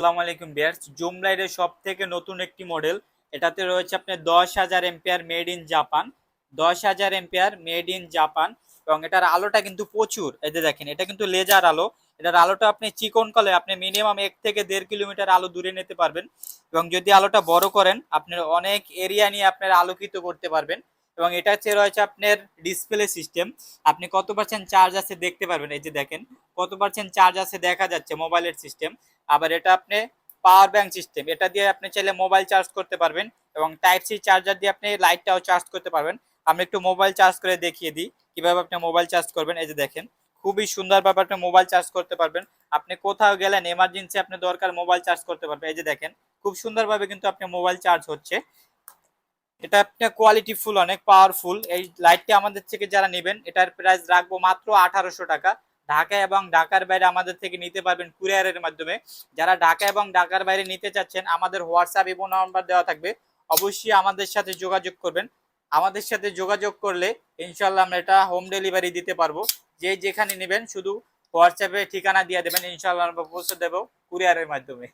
আসসালামু আলাইকুম বিয়ার্স জুম লাইটের সব থেকে নতুন একটি মডেল এটাতে রয়েছে আপনার দশ হাজার এম্পিয়ার মেড ইন জাপান দশ হাজার এম্পিয়ার মেড ইন জাপান এবং এটার আলোটা কিন্তু প্রচুর। যে দেখেন, এটা কিন্তু লেজার আলো। এটার আলোটা আপনি চিকন কলে আপনি মিনিমাম এক থেকে দেড় কিলোমিটার আলো দূরে নিতে পারবেন। এবং যদি আলোটা বড় করেন, আপনার অনেক এরিয়া নিয়ে আপনার আলোকিত করতে পারবেন। এবং এটা হচ্ছে রয়েছে আপনার ডিসপ্লে সিস্টেম আপনি কত পার্সেন্ট চার্জ আছে দেখতে পারবেন, এই যে দেখেন, কত পার্সেন্ট চার্জ আছে দেখা যাচ্ছে মোবাইলের সিস্টেম আবার এটা আপনি পাওয়ার ব্যাংক সিস্টেম এটা দিয়ে আপনি চাইলে মোবাইল চার্জ করতে পারবেন এবং টাইপ সি চার্জার দিয়ে আপনি লাইটটাও চার্জ করতে পারবেন। আমি একটু মোবাইল চার্জ করে দেখিয়ে দিই, কীভাবে আপনি মোবাইল চার্জ করবেন, এই যে দেখেন, খুবই সুন্দরভাবে আপনি মোবাইল চার্জ করতে পারবেন। আপনি কোথাও গেলেন এমার্জেন্সি আপনি দরকার মোবাইল চার্জ করতে পারবেন, এই যে দেখেন, খুব সুন্দরভাবে কিন্তু আপনি মোবাইল চার্জ হচ্ছে। এটা আপনার কোয়ালিটি ফুল অনেক পাওয়ারফুল এই লাইটটি আমাদের থেকে যারা নেবেন, এটার প্রাইস রাখব মাত্র আঠারোশো টাকা। ঢাকা এবং ঢাকার বাইরে আমাদের থেকে নিতে পারবেন কুরিয়ারের মাধ্যমে। যারা ঢাকা এবং ঢাকার বাইরে নিতে চাচ্ছেন, আমাদের হোয়াটসঅ্যাপ এবং নাম্বার দেওয়া থাকবে। অবশ্যই আমাদের সাথে যোগাযোগ করবেন। আমাদের সাথে যোগাযোগ করলে ইনশাল্লাহ আমরা এটা হোম ডেলিভারি দিতে পারব। যে যেখানে নেবেন, শুধু হোয়াটসঅ্যাপে ঠিকানা দিয়ে দেবেন ইনশাল্লাহ আমরা পৌঁছে দেবো কুরিয়ারের মাধ্যমে।